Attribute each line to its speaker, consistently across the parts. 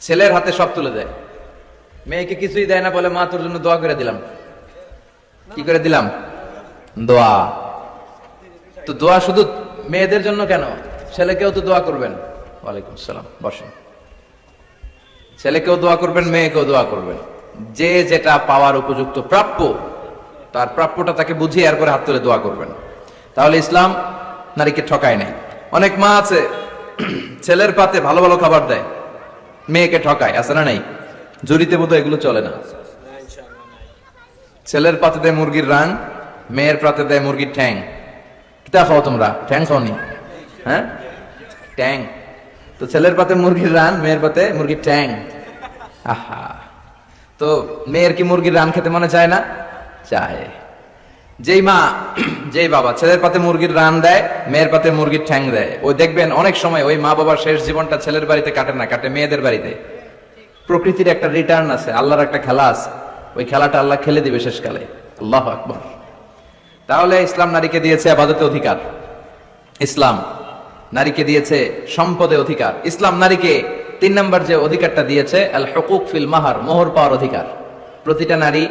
Speaker 1: ছেলের হাতে সব তুলে দেয়। মেয়েকে কিছুই দেয় না বলে মা তোর জন্য দোয়া করে দিলাম। কি করে দিলাম? দোয়া। তো দোয়া শুধু মেয়েদের জন্য কেন? ছেলেকেও তো দোয়া করবেন। ওয়ালাইকুম আসসালাম। বসেন। ছেলেকেও দোয়া করবেন, মেয়েকেও দোয়া করবেন। যে যেটা পাওয়ার উপযুক্ত প্রাপ্য, তার প্রাপ্যটা তাকে বুঝিয়ে এরপরে হাত তুলে দোয়া করবেন। তাহলে ইসলাম নারীকে ঠকায় নাই। অনেক মা আছে, ছেলের পাতে ভালো ভালো খাবার দেয়। মেয়েকে ঠকায়, আছে না নাই? জুরিতে বোধ এগুলো চলে না। ছেলের পাতে দেয় মুরগির রান মেয়ের পাতে দেয় মুরগির ঠ্যাং। কিতা খাও তোমরা? ঠ্যাং খাওনি? হ্যাঁ? ট্যাং তো ছেলের পাতে মুরগির রান মেয়ের পাতে মুরগির ট্যাং আহা। তো মেয়ের কি মুরগির রান খেতে মনে চায় না? চায়। যেই মা, যেই বাবা, ছেলের পাতে মুরগির রান দেয়, মেয়ের পাতে মুরগির ঠ্যাং দেয়। ওই দেখবেন অনেক সময় ওই মা বাবার শেষ জীবনটা ছেলের বাড়িতে কাটে না, কাটে মেয়েদের বাড়িতে। প্রকৃতির একটা রিটার্ন আছে, আল্লাহর একটা খেলা আছে। ওই খেলাটা আল্লাহ খেলে দিবে শেষকালে। আল্লাহ আকবর। তাহলে ইসলাম নারীকে দিয়েছে আবাদতে অধিকার। ইসলাম নারীকে দিয়েছে সম্পদে অধিকার। ইসলাম নারীকে তিন নম্বর যে অধিকারটা দিয়েছে আল হকুক ফিল মাহার মোহর পাওয়ার অধিকার। প্রতিটা নারী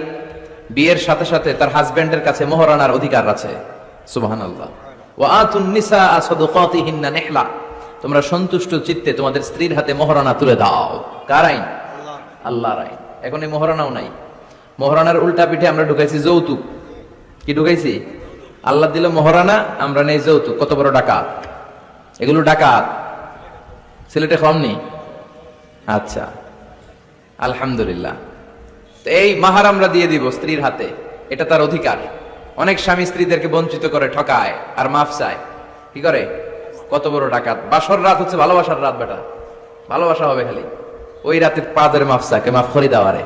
Speaker 1: বিয়ের সাথে সাথে তার হাজবেন্ডের কাছে মোহর আনার অধিকার আছে। সুবাহান আল্লাহ তোমরা সন্তুষ্ট চিত্তে তোমাদের স্ত্রীর হাতে মোহরানা তুলে দাও। কার আইন? আল্লাহর আইন। এখন এই মোহরানাও নাই। মোহরানার উল্টা পিঠে আমরা ঢুকাইছি যৌতুক। কি ঢুকাইছি? আল্লাহ দিল মোহরানা, আমরা নেই যৌতুক। কত বড় ডাকাত। এগুলো ডাকাত। সিলেটে কমনি? আচ্ছা। আলহামদুলিল্লাহ। তো এই মাহার আমরা দিয়ে দিব স্ত্রীর হাতে। এটা তার অধিকার। অনেক স্বামী স্ত্রীদেরকে বঞ্চিত করে, ঠকায় আর মাফ চায়। কি করে? কত বড় ডাকাত। বাসর রাত হচ্ছে ভালোবাসার রাত বেটা। ভালোবাসা হবে খালি। ওই রাতে পাদের মাফ চাকে, মাফ করি দেওয়ারে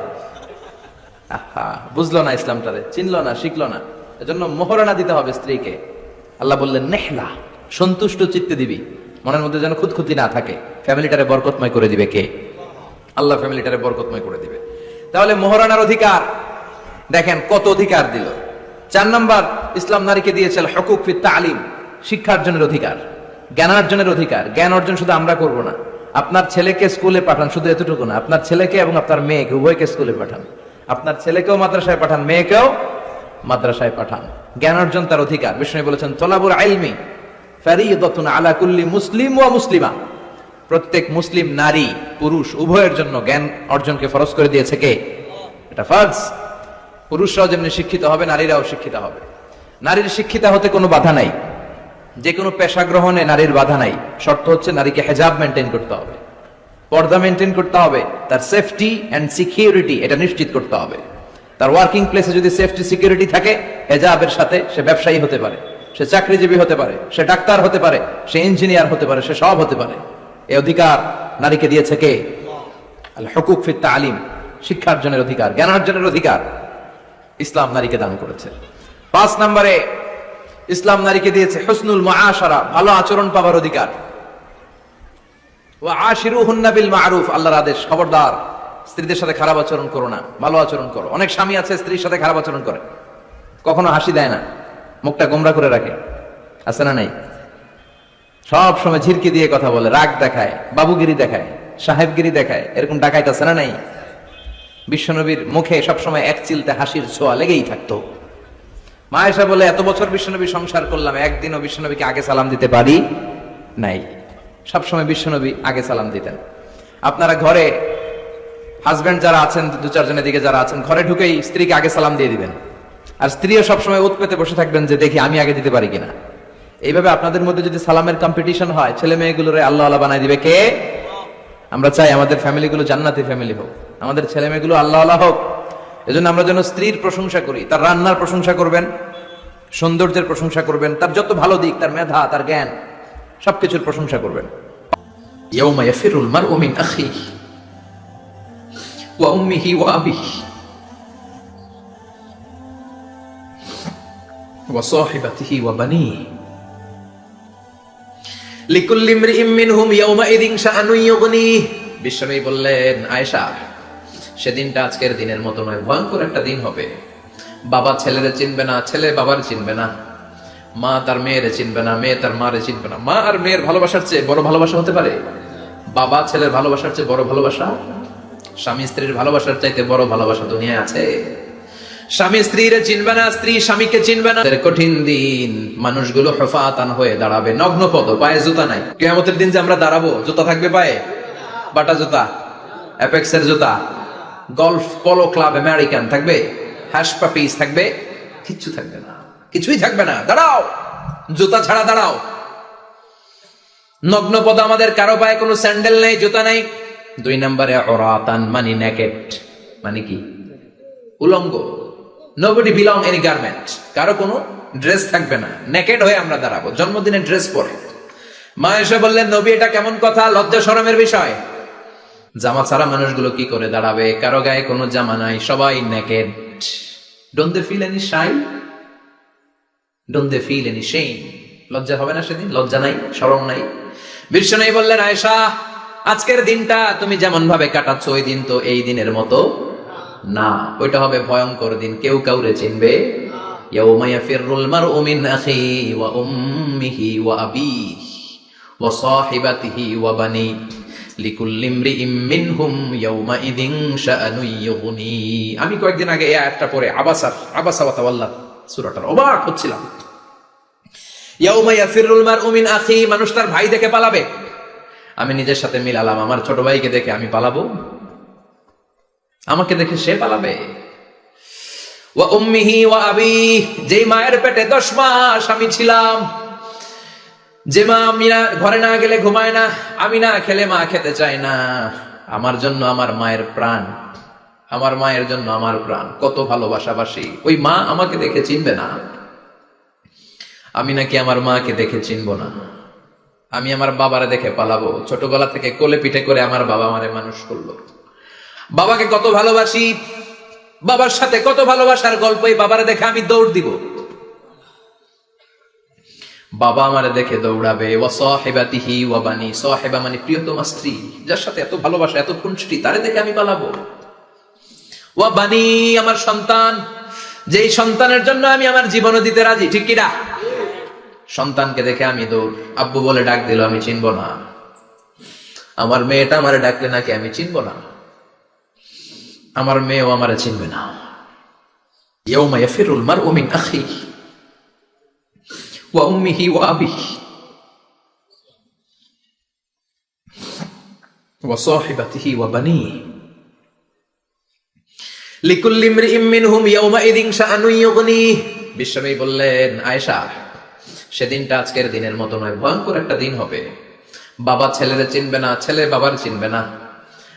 Speaker 1: বুঝলো না ইসলামটারে। চিনলো না, শিখলো না। এজন্য মোহরানা দিতে হবে স্ত্রীকে। আল্লাহ বললেন, নেহলা, সন্তুষ্ট চিত্তে দিবি। মনের মধ্যে যেন খুঁতখুতি না থাকে। ফ্যামিলিটারে বরকতময় করে দিবে কে? আল্লাহ ফ্যামিলিটারে বরকতময় করে দিবে। তাহলে মোহরানার অধিকার। দেখেন কত অধিকার দিল। চার নম্বর, ইসলাম নারীকে দিয়েছে হকুক ফিত তালিম শিক্ষার্জনের অধিকার জ্ঞানার্জনের অধিকার। জ্ঞান অর্জন শুধু আমরা করব না। আপনার ছেলেকে স্কুলে পাঠান শুধু এতটুকু না, আপনার ছেলেকে এবং আপনার মেয়েকে, উভয়কে স্কুলে পাঠান। আপনার ছেলেকেও মাদ্রাসায় পাঠান, মেয়েকেও মাদ্রাসায় পাঠান। জ্ঞান অর্জন তার অধিকার। বিষ্ণু বলেছেন তোলাবুর আইলমি ফারিয়দাতুন আলা কুল্লি মুসলিম ওয়া মুসলিমা। প্রত্যেক মুসলিম নারী, পুরুষ, উভয়ের জন্য জ্ঞান অর্জনকে ফরজ করে দিয়েছে কে? এটা ফার্জ। পুরুষরাও যেমনি শিক্ষিত হবে, নারীরাও শিক্ষিত হবে। নারীর শিক্ষিতা হতে কোনো বাধা নাই। যে কোনো পেশা গ্রহণে নারীর বাধা নাই। শর্ত হচ্ছে নারীকে হেজাব মেনটেন করতে হবে। পর্দা মেনটেন করতে হবে। তার সেফটি অ্যান্ড সিকিউরিটি এটা নিশ্চিত করতে হবে। তার ওয়ার্কিং প্লেসে যদি সেফটি সিকিউরিটি থাকে, হেজাবের সাথে সে ব্যবসায়ী হতে পারে, সে চাকরিজীবী হতে পারে, সে ডাক্তার হতে পারে, সে ইঞ্জিনিয়ার হতে পারে, সে সব হতে পারে। এই অধিকার নারীকে দিয়েছে কে? হকুক ফির তালিম শিক্ষার্জনের অধিকার জ্ঞানার্জনের অধিকার ইসলাম নারীকে দান করেছে। পাঁচ নম্বরে, ইসলাম নারীকে দিয়েছে হসনুল মাআশারা, ভালো আচরণ পাবার অধিকার। ও আশিরু হুন্নাবিল মারুফ, আল্লাহর আদেশ, খবরদার, স্ত্রীদের সাথে খারাপ আচরণ করো না, ভালো আচরণ করো। অনেক স্বামী আছে স্ত্রীর সাথে খারাপ আচরণ করে। কখনো হাসি দেয় না, মুখটা গোমরা করে রাখে। আছে না নাই? সব সময় ঝিরকি দিয়ে কথা বলে, রাগ দেখায়, বাবুগিরি দেখায়, সাহেবগিরি দেখায়, এরকম ডাকাইতে আছে না নাই? বিশ্বনবীর মুখে সবসময় এক চিলতে হাসির ছোঁয়া লেগেই থাকতো। মায়েশা বলে, এত বছর বিশ্বনবী সংসার করলাম, একদিনও বিশ্বনবীকে আগে সালাম দিতে পারি নাই। সবসময় বিশ্বনবী আগে সালাম দিতেন। আপনারা ঘরে হাজবেন্ড যারা আছেন, দু চারজনের দিকে যারা আছেন, ঘরে ঢুকেই স্ত্রীকে আগে সালাম দিয়ে দিবেন। আর স্ত্রীও সবসময় উৎপেতে বসে থাকবেন যে, দেখি আমি আগে দিতে পারি কিনা? এইভাবে আপনাদের মধ্যে যদি সালামের কম্পিটিশন হয় ছেলে মেয়েগুলোরে আল্লাহ আল্লাহ বানাই দিবে কে আমরা চাই আমাদের ফ্যামিলিগুলো জান্নাতি ফ্যামিলি হোক আমাদের ছেলে মেয়েগুলো আল্লাহ আল্লাহ হোক এজন্য আমরা যেন স্ত্রীর প্রশংসা করি তার রান্নার প্রশংসা করবেন সৌন্দর্যের প্রশংসা করবেন তার যত ভালো দিক তার মেধা তার জ্ঞান সবকিছুর প্রশংসা করবেন يوم يفر المرء من أخيه وأمه وأبيه وصاحبته وبنيه লিকুল্লি ইমরিইম মিনহুম ইয়াউমাইযিন শাআনুন ইউগনিহ। বিশ্বনবী বললেন, আয়েশা, সেদিনটা আজকের দিনের মতো নয়, ভয়ঙ্কর একটা দিন হবে। বাবা ছেলেরে চিনবে না, ছেলে বাবার চিনবে না। মা তার মেয়েরে চিনবে না, মেয়ে তার মারে চিনবে না। মা আর মেয়ের ভালোবাসার চেয়ে বড় ভালোবাসা হতে পারে? বাবা ছেলের ভালোবাসার চেয়ে বড় ভালোবাসা? স্বামী স্ত্রীর ভালোবাসার চাইতে বড় ভালোবাসা দুনিয়ায় আছে? স্বামী স্ত্রীরে চিনবে না, স্ত্রী স্বামীকে চিনবে না। কঠিন দিন, মানুষগুলো হেফাতান হয়ে দাঁড়াবে। নগ্ন পদ, পায়ে জুতা নাই। কেয়ামতের দিন যে আমরা দাঁড়াবো, জুতা থাকবে পায়ে? বাটা জুতা, অ্যাপেক্সের জুতা, গলফ পলো ক্লাব আমেরিকান থাকবে? হ্যাশ পাপিস থাকবে? কিচ্ছু থাকবে না। কিছুই থাকবে না। দাঁড়াও! জুতা ছাড়া দাঁড়াও। নগ্ন পদ আমাদের কারও পায়ে কোনো স্যান্ডেল নেই, জুতা নেই। দুই নম্বরে অরাতান, মানি নেকেট। মানে কি? উলঙ্গ। নোবডি বিলং এনি গার্মেন্ট কারও কোনো ড্রেস থাকবে না। নেকেড হয়ে আমরা দাঁড়াবো। জন্মদিনের ড্রেস পরে। মা এসে বললেন, নবী, এটা কেমন কথা? লজ্জা শরমের বিষয়। জামা ছাড়া মানুষগুলো কি করে দাঁড়াবে? কারও গায়ে কোনো জামা নাই, সবাই naked don't they feel any shy don't they feel any shame লজ্জা হবে না সেদিন? লজ্জা নাই? শরম নাই? বিশ্ব নেই বললেন আয়সা আজকের দিনটা তুমি যেমন ভাবে কাটাচ্ছ, ওই দিন তো এই দিনের মতো না, ওইটা হবে ভয়ঙ্কর দিন, কেউ কাউরে চিনবে। ওয়া আমি কয়েকদিন আগে এই আয়াতটা পড়ে, আবাসা সূরাটার অবাক হচ্ছিলাম। মিন মানুষ তার ভাই দেখে পালাবে। আমি নিজের সাথে মিলালাম, আমার ছোট ভাইকে দেখে আমি পালাবো। আমাকে দেখে সে পালাবে। যেই মায়ের পেটে দশ মাস আমি ছিলাম, যে মা আমি না ঘরে না গেলে ঘুমায় না, আমি না খেলে মা খেতে চায় না। আমার জন্য আমার মায়ের প্রাণ, আমার মায়ের জন্য আমার প্রাণ। কত ভালোবাসাবাসী। ওই মা আমাকে দেখে চিনবে না। আমি নাকি আমার মাকে দেখে চিনব না। আমি আমার বাবারে দেখে পালাবো। ছোটবেলা থেকে কোলে পিঠে করে আমার বাবা আমারে মানুষ করল। বাবাকে কত ভালোবাসি? বাবার সাথে কত ভালোবাসার গল্প এই বাবারে দেখে আমি দৌড় দিব। বাবা আমারে দেখে দৌড়াবে ও সহেবাতিহি ও বানি, সহেবা মানে প্রিয়তমা স্ত্রী, যার সাথে এত ভালোবাসা, এত খুনষ্টি তারে দেখে আমি পালাবো। ও বানি, আমার সন্তান, যেই সন্তানের জন্য আমি আমার জীবনও দিতে রাজি, ঠিক কিনা? সন্তানকে দেখে আমি দৌড়, আব্বু বলে ডাক দিল, আমি চিনব না। আমার মেয়েটা আমারে ডাকলে নাকি আমি চিনব না? আমার মেয়েও আমারে চিনবে না। ইয়াউমা ইয়াফিরুল মারউ মিন আখিহি ওয়া উম্মিহি ওয়া আবিহি। বললেন, আয়েশা, সেদিনটা আজকের দিনের মতো নয়, ভয়ঙ্কর একটা দিন হবে। বাবা ছেলেরে চিনবে না ছেলে বাবার চিনবে না।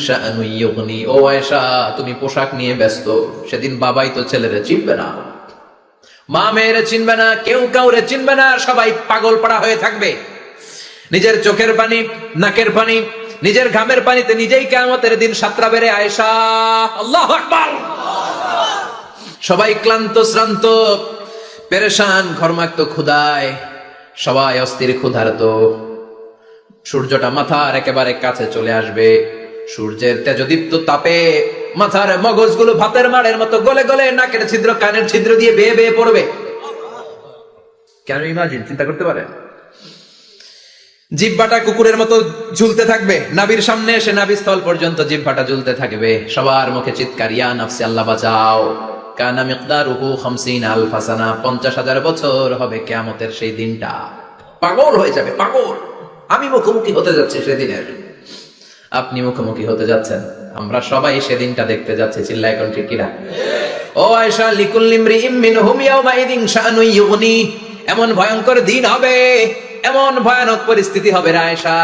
Speaker 1: শাআনু ইউগনি। ও তুমি পোশাক নিয়ে ব্যস্ত। সেদিন বাবাই তো ছেলেরে চিনবে না। মা মেয়েরে চিনবে না, কেউ কাউরে চিনবে না, সবাই পাগল পাড়া হয়ে থাকবে। নিজের চোখের পানি, নাকের পানি, নিজের ঘামের পানিতে নিজেই কেমতের দিন সাতরা বেড়ে আয়েশা। আল্লাহ সবাই ক্লান্ত, শ্রান্ত, পেরেশান, ঘর্মাক্ত, ক্ষুধায়, সবাই অস্থির, ক্ষুধার্ত। সূর্যটা মাথার একেবারে কাছে চলে আসবে। সূর্যের তেজদীপ্ত তাপে মাথার মগজগুলো ভাতের মাড়ের মতো গলে গলে নাকের ছিদ্র, কানের ছিদ্র দিয়ে বেয়ে বেয়ে পড়বে। কেন ইমাজিন? চিন্তা করতে পারেন? জিব্বাটা কুকুরের মতো ঝুলতে থাকবে। নাবির সামনে এসে নাবি স্থল পর্যন্ত জিব্বাটা ঝুলতে থাকবে। সবার মুখে চিৎকার, ইয়া নাফসি, আল্লাহ বাঁচাও। কানা মিকদারুহু খামসিন আলফা সানা, পঞ্চাশ হাজার বছর হবে কেয়ামতের সেই দিনটা। পাগল হয়ে যাবে, পাগল। আমি মুখোমুখি হতে যাচ্ছি সেদিনের। আপনি মুখোমুখি হতে যাচ্ছেন। আমরা সবাই সেদিনটা দেখতে যাচ্ছি চিল্লা কোন ঠিক কিনা ও আয়সা লিকুল্লিমরি ইমিন হুমিয়াও ইয়াউমাইদিন শাআনু ইউনি এমন ভয়ঙ্কর দিন হবে, এমন ভয়ানক পরিস্থিতি হবে রায়সা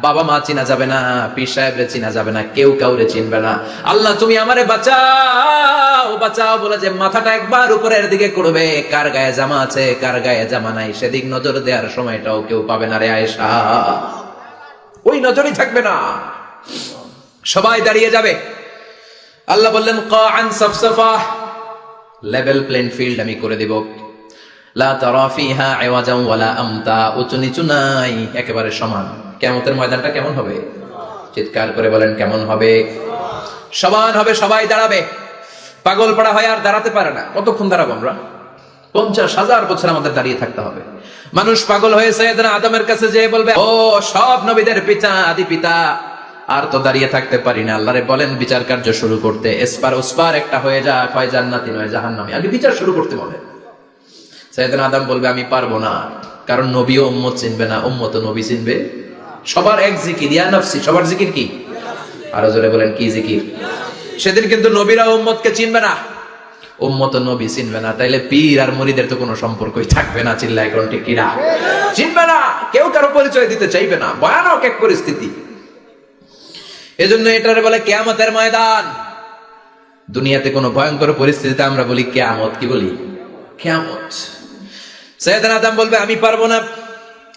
Speaker 1: বাবা মা চিনা যাবে না, পীর সাহেবরে চিনা যাবে না, কেউ কাউরে চিনবে না। আল্লাহ, তুমি আমারে বাঁচাও বাঁচাও বলে যে মাথাটা একবার উপরের দিকে করবে। কার গায়ে জামা আছে, কার গায়ে জামা নাই, সেদিক নজর দেওয়ার সময়টাও কেউ পাবে না রে আয়েশা।
Speaker 2: ওই নজরই থাকবে না। সবাই দাঁড়িয়ে যাবে। আল্লাহ বললেন, কাআন সাফসাফা। লেভেল প্লেন ফিল্ড আমি করে দেব। লা তারা ফিহা আওয়াজান ওয়ালা আমতা, উঁচু নিচু নাই, একেবারে সমান। কিয়ামতের ময়দানটা কেমন হবে? চিৎকার করে বলেন, কেমন হবে? সমান হবে, সবাই দাঁড়াবে। পাগল পড়া হয় আর দাঁড়াতে পারে না। কতক্ষণ দাঁড়াবো আমরা? পঞ্চাশ হাজার বছর আমাদের দাঁড়িয়ে থাকতে হবে। মানুষ পাগল হয়ে সৈয়দনা আদমের কাছে যেয়ে বলবে, ও, সব নবীদের পিতা, আদি পিতা। আর তো দাঁড়িয়ে থাকতে পারি না। আল্লাহরে বলেন, বিচার কার্য শুরু করতে। এসপার ওসপার, একটা হয়ে যা হয় জান্নাতি, নয় জাহান্নামী। আগে বিচার শুরু করতে বলে। সৈয়দনা আদম বলবে, আমি পারব না। কারণ নবীও উম্মত চিনবে না। উম্মত নবী চিনবে সবার এক জিকির ইয়া নফসি সবার জিকির কি? আরও জোরে বলেন কি জিকির? সেদিন কিন্তু নবীরা উম্মতকে চিনবে না। উম্মত নবী চিনবে না তাইলে পীর আর মরিদের তো কোনো সম্পর্কই থাকবে না চিল্লা এখন ঠিক কিনা চিনবে না কেউ কারও পরিচয় দিতে চাইবে না ভয়ানক এক পরিস্থিতি। এজন্য এটারে বলে কেয়ামতের ময়দান। দুনিয়াতে কোনো ভয়ঙ্কর পরিস্থিতিতে আমরা বলি কেয়ামত কি বলি? কেয়ামত। সৈয়দান আদম বলবে আমি পারব না।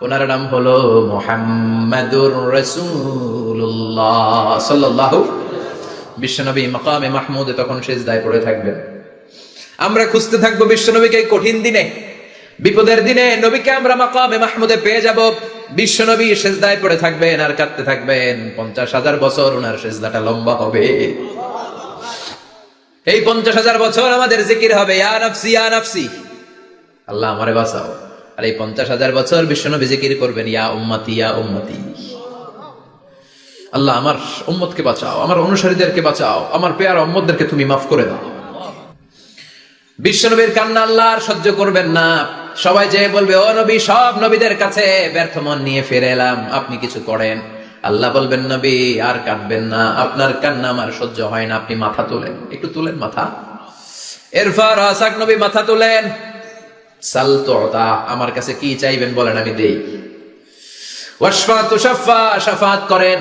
Speaker 2: ওনার নাম হলো মোহাম্মদুর রসুল্লাহ সাল্লাল্লাহু বিশ্বনবী মাকামে মাহমুদে তখন সেজদায় পড়ে থাকবেন। আমরা খুঁজতে থাকব বিশ্বনবীকে কঠিন দিনে। বিপদের দিনে নবীকে আমরা মাকামে মাহমুদে পেয়ে যাব। বিশ্বনবী শেষ সেজদায় পড়ে থাকবেন আর কাঁদতে থাকবেন। পঞ্চাশ হাজার বছর ওনার সেজদাটা লম্বা হবে। এই পঞ্চাশ হাজার বছর আমাদের জিকির হবে আল্লাহ আমারে বাঁচাও। আর এই পঞ্চাশ হাজার বছর বিশ্বনবী জিকির করবেন, ইয়া উম্মতি ইয়া উম্মতি। আল্লাহ, আমার উম্মতকে বাঁচাও, আমার অনুসারীদেরকে বাঁচাও, আমার পেয়ার উম্মতদেরকে তুমি মাফ করে দাও। বিশ্বনবীর কান্না আল্লাহ আর সহ্য করবেন না। সবাই যে বলবে, ও নবী, সব নবীদের কাছে ব্যর্থ মন নিয়ে ফিরে এলাম, আপনি কিছু করেন। আল্লাহ বলবেন, নবী, আর কাঁদবেন না, আপনার কান্না আমার সহ্য হয় না, আপনি মাথা তোলেন। একটু তুলেন মাথা। এরফার আসাক নবী মাথা তোলেন। আমার কাছে কি চাইবেন বলেন আমি দেই। শাফাত করেন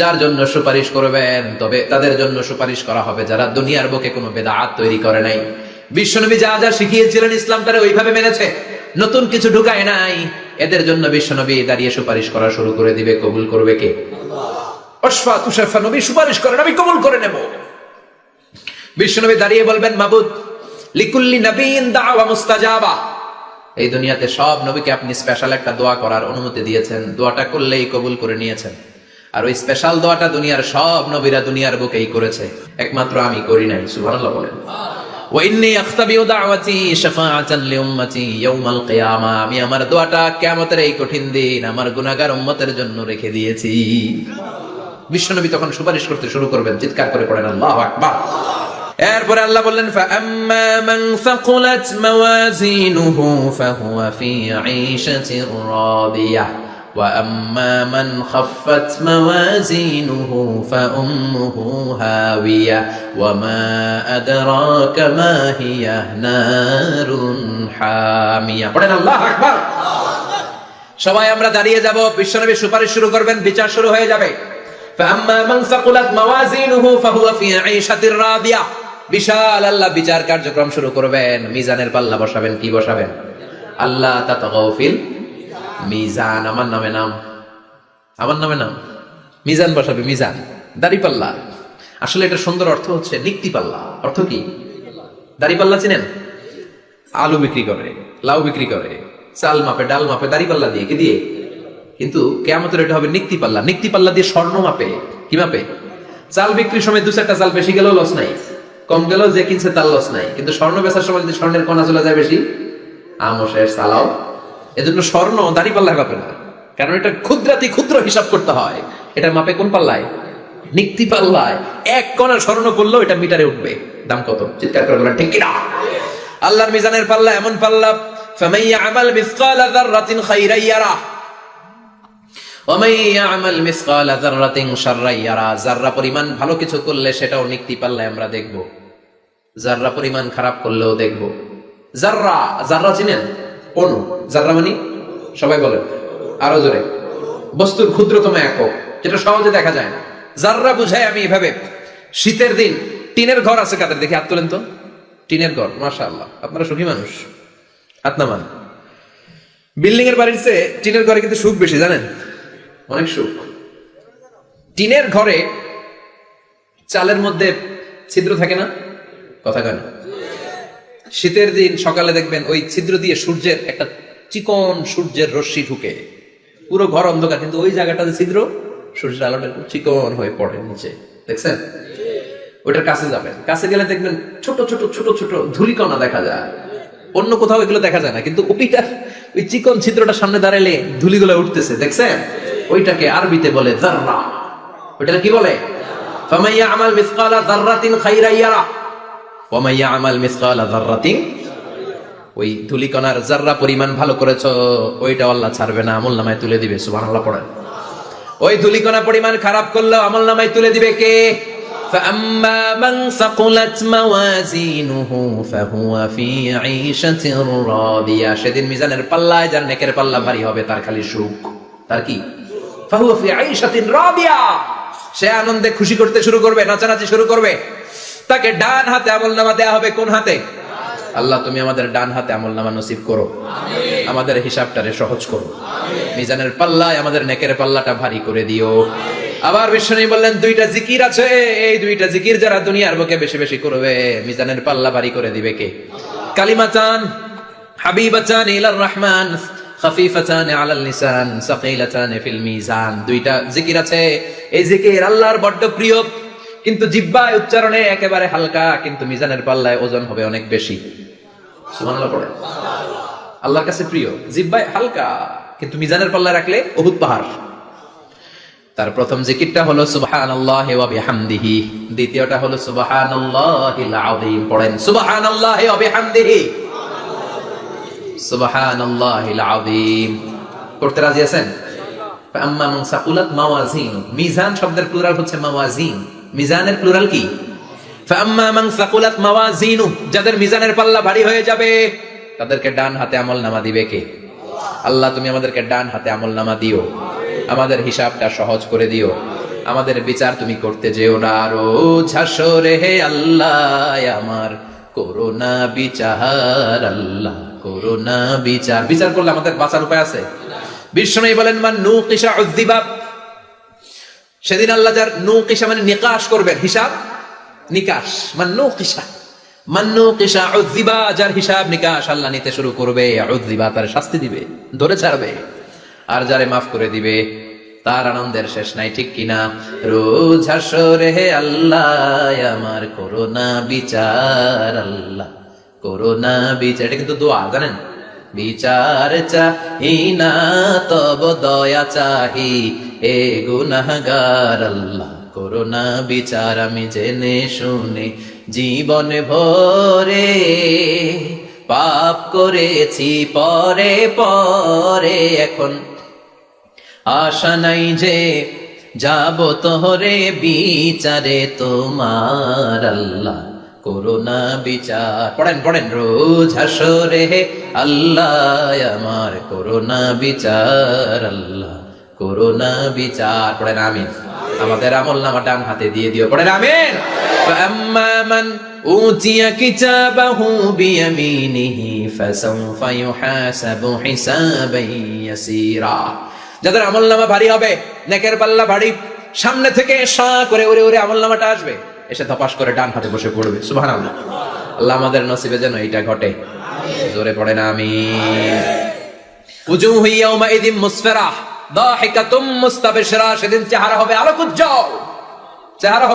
Speaker 2: যার জন্য সুপারিশ করবেন, তবে তাদের জন্য সুপারিশ করা হবে, যারা দুনিয়ার বুকে কোনো বেদাত তৈরি করে নাই। বিশ্বনবী যা যা শিখিয়েছিলেন ইসলামটারে ওইভাবে মেনেছে, নতুন কিছু ঢুকায় নাই, এদের জন্য বিশ্বনবী দাঁড়িয়ে সুপারিশ করা শুরু করে দিবে, কবুল করবে কে? ওয়াশফা তুশাফা নবী সুপারিশ করেন, আমি কবুল করে নেব। বিশ্বনবী দাঁড়িয়ে বলবেন, মাবুদ লিকুল্লি নবীন দাওয়া এই দুনিয়াতে সব নবীকে আপনি স্পেশাল একটা দোয়া করার অনুমতি দিয়েছেন। দোয়াটা করলেই কবুল করে নিয়েছেন। আর ওই স্পেশাল দোয়াটা দুনিয়ার সব নবীরা দুনিয়ার বুকেই করেছে। একমাত্র আমি করি নাই বলেন। আমি আমার দোয়াটা কিয়ামতের এই কঠিন দিন আমার গুনাহগার উম্মতের জন্য রেখে দিয়েছি। বিশ্বনবী তখন সুপারিশ করতে শুরু করবেন, চিৎকার করে পড়েন এরপরে আল্লাহ বললেন فأما من ثقلت موازينه فهو في عيشة راضية وأما من خفت موازينه فأمه هاوية وما أدراك ما هي نار حامية পড়েন আল্লাহ আকবার সবাই আমরা দাঁড়িয়ে যাব বিশ্বনবী সুপারিশ শুরু করবেন বিচার শুরু হয়ে যাবে فأما من ثقلت موازينه فهو في عيشة راضية বিশাল আল্লাহ বিচার কার্যক্রম শুরু করবেন। মিজানের পাল্লা বসাবেন, কি বসাবেন? আল্লাহ তাতাগাউ ফিল মিজান, আমার নামে নাম। আমার নামে নাম। মিজান বসাবে, মিজান। দাড়ি পাল্লা। আসলে এটা সুন্দর অর্থ হচ্ছে নিক্তি পাল্লা। অর্থ কি? দাড়ি পাল্লা চিনেন? আলু বিক্রি করে, লাউ বিক্রি করে, চাল মাপে, ডাল মাপে, দাড়ি পাল্লা দিয়ে, কি দিয়ে? কিন্তু কেমতের এটা হবে নিক্তি পাল্লা। নিক্তি পাল্লা দিয়ে স্বর্ণ মাপে, কি মাপে? চাল বিক্রির সময় দু চারটা চাল বেশি গেলেও লস নাই। কম গেলেও যে কিনছে তার লস নাই। কিন্তু স্বর্ণ বেচার সময় যদি স্বর্ণের কণা চলে যায় বেশি, আমও শেষ, চালাও। এজন্য স্বর্ণ দাড়ি পাল্লায় মাপে না। কারণ এটা ক্ষুদ্রাতি ক্ষুদ্র হিসাব করতে হয়। এটা মাপে কোন পাল্লায়? নিক্তি পাল্লায়। এক কণা স্বর্ণ করলেও এটা মিটারে উঠবে। দাম কত? চিৎকার করে বলেন, ঠিক কিনা? আল্লাহর মিজানের পাল্লা এমন পাল্লা, ফামাইয়া আমাল মিসকালা যাররাতিন খাইরান ইয়ারা যাররা পরিমাণ ভালো কিছু করলে সেটাও নিক্তি পাল্লায় আমরা দেখব। যাররা পরিমাণ খারাপ করলেও দেখব। যাররা যাররা চিনেন? অনু, যাররা মানে? সবাই বলেন। আরও জোরে। বস্তুর ক্ষুদ্রতম একক, যেটা সহজে দেখা যায় না। যাররা বুঝায় আমি এভাবে, শীতের দিন টিনের ঘর আছে কাদের দেখি হাত তোলেন তো। টিনের ঘর, মাশাআল্লাহ। আপনারা সুখী মানুষ। হাত নামান। বিল্ডিং এর বাড়ির চেয়ে টিনের ঘরে কিন্তু সুখ বেশি, জানেন? অনেক সুখ। টিনের ঘরে চালের মধ্যে ছিদ্র থাকে না? কথা কেন শীতের দিন সকালে দেখবেন ওই ছিদ্র দিয়ে সূর্যের একটা চিকন সূর্যের রশ্মি ঢুকে। পুরো ঘর অন্ধকার, কিন্তু ওই জায়গাটাতে ছিদ্র, সূর্যের আলোটা চিকন হয়ে পড়ে নিচে। দেখছেন? ওটার কাছে যাবেন। কাছে গেলে দেখবেন ছোট ছোট ছোট ছোট ধুলিকণা দেখা যায়। অন্য কোথাও এগুলো দেখা যায় না, কিন্তু ওইটা, ওই চিকন ছিদ্রটা সামনে দাঁড়ালে ধুলিগুলো উঠতেছে। দেখছেন? ওইটাকে আরবিতে বলে জাররা ওইটা কি বলে ফামাইয়া আমাল মিসকালা যাররাতিন খাইরা ইয়ারা ওয়ামাইয়া আমাল মিসকালা যাররাতিন ওই ধুলিকণার জাররা পরিমাণ ভালো করেছো ওইটা আল্লাহ ছাড়বে না আমল নামায় তুলে দিবে সুবহানাল্লাহ পড়েন ওই ধুলিকণা পরিমাণ খারাপ করলেও আমল নামায় তুলে দিবে কে فأما من ثقلت موازينه فهو في عيشة راضية সেদিন মিজানের পাল্লায় যার নেকের পাল্লা ভারী হবে তার খালি সুখ তার কি সে আনন্দে খুশি করতে শুরু করবে নাচানাচি শুরু করবে। তাকে ডান হাতে আমল নামা দেয়া হবে কোন হাতে? আল্লাহ তুমি আমাদের ডান হাতে আমল নামা নসিব করো। আমাদের হিসাবটারে সহজ করো। মিজানের পাল্লায় আমাদের নেকের পাল্লাটা ভারী করে দিও। আবার বিশ্বনী বললেন দুইটা জিকির আছে এই দুইটা জিকির যারা দুনিয়ার বুকে বেশি বেশি করবে মিজানের পাল্লা ভারী করে দিবে কে? কালিমা চান হাবিবা চান ইলার রহমান। খাফিফাতান আলাল লিসান সাকিলাতান ফিল মিজান। দুইটা জিকির আছে। এই জিকির আল্লাহর বড্ড প্রিয়। কিন্তু জিব্বায় উচ্চারণে একেবারে হালকা, কিন্তু মিজানের পাল্লায় ওজন হবে অনেক বেশি। সুবহানাল্লাহ পড়ে আল্লাহর কাছে প্রিয়। জিব্বায় হালকা, কিন্তু মিজানের পাল্লায় রাখলে অহুত পাহাড়। তার প্রথম জিকিরটা হলো সুবহানাল্লাহি ওয়া বিহামদিহি। দ্বিতীয়টা হলো সুবহানাল্লাহিল আযীম। পড়েন, সুবহানাল্লাহি ওয়া বিহামদিহি। সুবহানাল্লাহিল আযীম পড়তে রাজি আছেন? আম্মা মান সাকুলাত মাওয়াজিন মিজান শব্দের প্লুরাল হচ্ছে মাওয়াজিন মিজানের প্লুরাল কি? ফাম্মা মান সাকুলাত মাওয়াজিনু যাদের মিজানের পাল্লা ভারী হয়ে যাবে তাদেরকে ডান হাতে আমল নামা দিবে কে? আল্লাহ। তুমি আমাদেরকে ডান হাতে আমল নামা দিও। আমাদের হিসাবটা সহজ করে দিও। আমাদের বিচার তুমি করতে যেও না। আরও ঝাসরে হে আল্লাহ আমার করোনা বিচার আল্লাহ। করোনা বিচার। বিচার করলে আমাদের বাঁচার উপায় আছে? বিষ্ণু বলেন, মান নু কিসা উদ্দিবা সেদিন আল্লাহ যার নু কিসা মানে নিকাশ করবেন, হিসাব নিকাশ। মান নু কিসা মান্নু কিসা উদ্দিবা যার হিসাব নিকাশ আল্লাহ নিতে শুরু করবে উদ্দিবা তার শাস্তি দিবে, ধরে ছাড়বে। আর যারে মাফ করে দিবে, তার আনন্দের শেষ নাই, ঠিক কিনা রোজ হাসরে আল্লাহ, আমার করোনা বিচার আল্লাহ। করোনা বিচার, এটা কিন্তু দোয়া, জানেন? বিচার চাহি না, তব দয়া চাহি। এ গুনাহগার আল্লাহ, করোনা বিচার আমি জেনে শুনে জীবন ভরে পাপ করেছি পরে পরে। এখন আশা নাই যে যাব তোহরে বিচারে তোমার আল্লাহ। করোনা বিচার। পড়েন পড়েন। রোজ হাসরে হে আল্লাহ আমার করোনা বিচার আল্লাহ করোনা বিচার। পড়েন আমিন। আমাদের আমল নামা ডান হাতে দিয়ে দিও। পড়েন আমি যাদের আমল নামা ভারী হবে নেকের পাল্লা ভারী সামনে থেকে সা করে ওরে ওরে আমল নামাটা আসবে। এসে তপাস করে ডান হাতে বসে পড়বে। সুবহান আল্লাহ আমাদের নসিবে যেন এইটা ঘটে। জোরে পড়ে না আমি উজুহু ইয়াউমাইদিন মুসফিরা দাহিকাতুম মুস্তাবশিরা। সেদিন চেহারা হবে আলোক উজ্জ্বল চেহারা